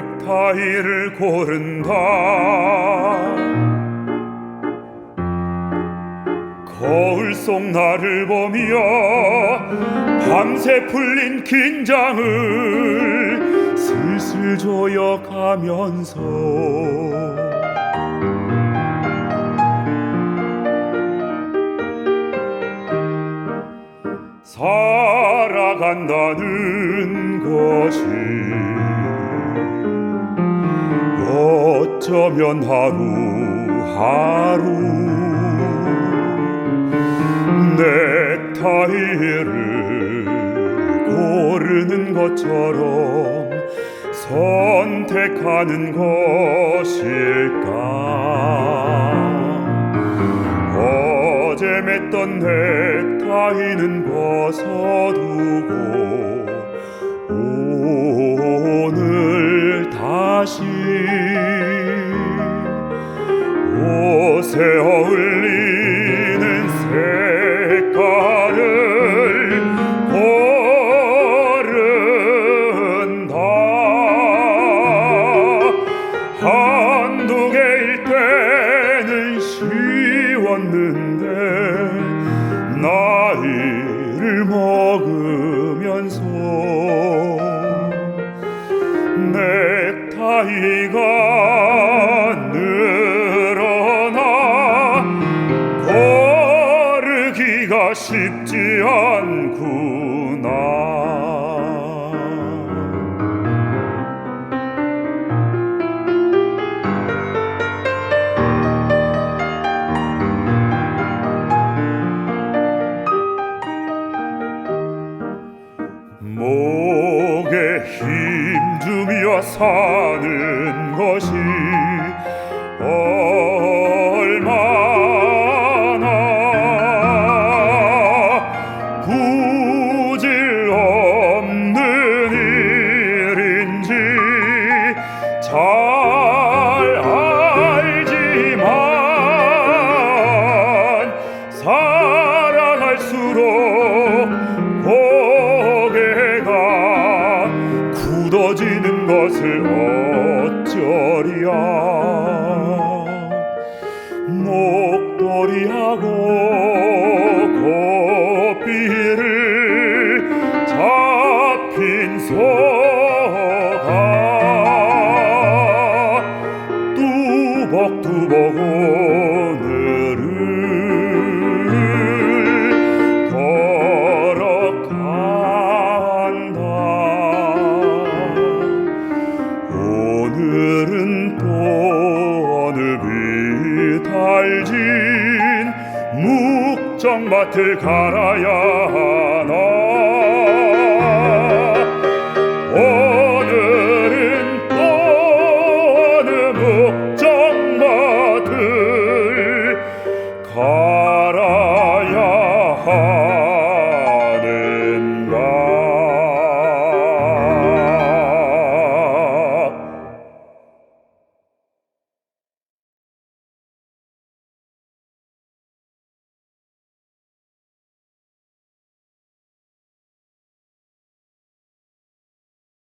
넥타이를 고른다. 거울 속 나를 보며 밤새 풀린 긴장을 슬슬 조여가면서 살아간다는 것이 어쩌면 하루하루. 넥타이를 고르는 것처럼 선택하는 것일까? 어제 맸던 넥타이는 벗어두고 오늘 다시 울리는 색깔을 고른다. 한두 개일 때는 쉬웠는데 쉽지 않구나. 목에 힘주며 사는 것이 어 또 어느 비탈진 묵정밭을 갈아야 하나